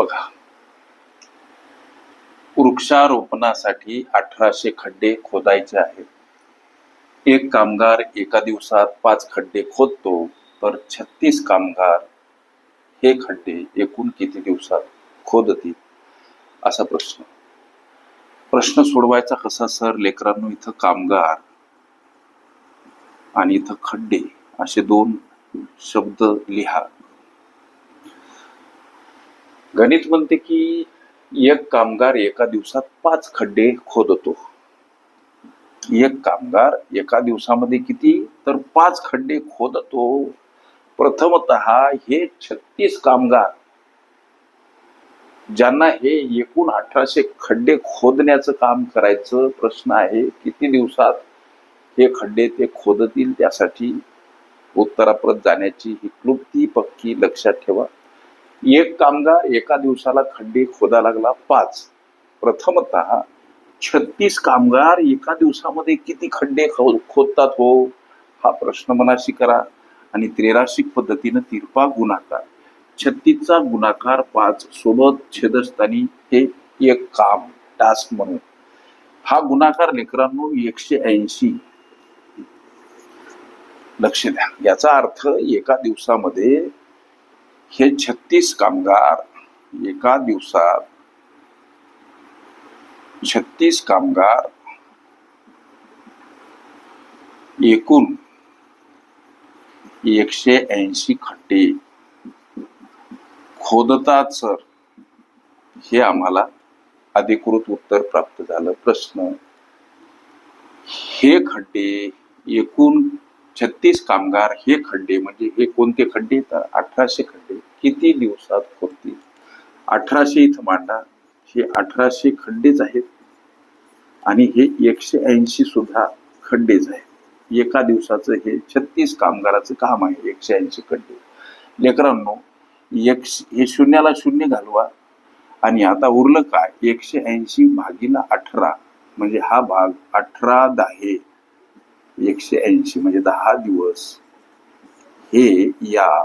बघा. वृक्षारोपणासाठी अठराशे खड्डे खोदायचे आहेत. एक कामगार एका दिवसात पाच खड्डे खोदतो तर छत्तीस कामगार हे खड्डे एकूण किती दिवसात खोदतील? असा प्रश्न. प्रश्न सोडवायचा कसा सर? लेकरांनो इथं कामगार आणि इथं खड्डे असे दोन शब्द लिहा. गणित म्हणते की एक कामगार एका दिवसात पाच खड्डे खोदतो. एक कामगार एका दिवसामध्ये किती? तर पाच खड्डे खोदतो. प्रथमत हे छत्तीस कामगार ज्यांना हे एकूण अठराशे खड्डे खोदण्याचं काम करायचं प्रश्न आहे किती दिवसात हे खड्डे ते खोदतील? त्यासाठी उत्तराप्रत जाण्याची ही क्लुप्ती पक्की लक्षात ठेवा. एक कामगार एका दिवसाला खड्डे खोदा लागला पाच. प्रथमत छत्तीस कामगार एका दिवसामध्ये किती खड्डे खो खोदतात हो? हा प्रश्न मनाशी करा आणि त्रेराशिक पद्धतीनं तिरपा गुणाकार. छत्तीसचा गुणाकार पाच सोबत छेदस्थानी हे एक काम टास्क म्हणून. हा गुणाकार लेकरांनो एकशे ऐंशी. लक्ष द्या. याचा अर्थ एका दिवसामध्ये हे छत्तीस कामगार एका दिवसात छत्तीस कामगार एकूण एकशे ऐंशी खड्डे खोदतात सर. हे आम्हाला अधिकृत उत्तर प्राप्त झालं. प्रश्न हे खड्डे एकूण छत्तीस कामगार हे खड्डे म्हणजे हे कोणते खड्डे? तर अठराशे खड्डे. किती दिवसात होतील अठराशे इथं मांडा. हे अठराशे खड्डेच आहेत. आणि हे एकशे ऐंशी सुद्धा खड्डेच आहेत. एका दिवसाचं हे छत्तीस कामगाराचं काम आहे एकशे ऐंशी खड्डे लेकरांनो एक हे शून्याला शून्य घालवा. आणि आता उरलं काय? एकशे ऐंशी भागीला अठरा. म्हणजे हा भाग अठरा दहा. एकशे ऐंशी म्हणजे दहा दिवस. हे या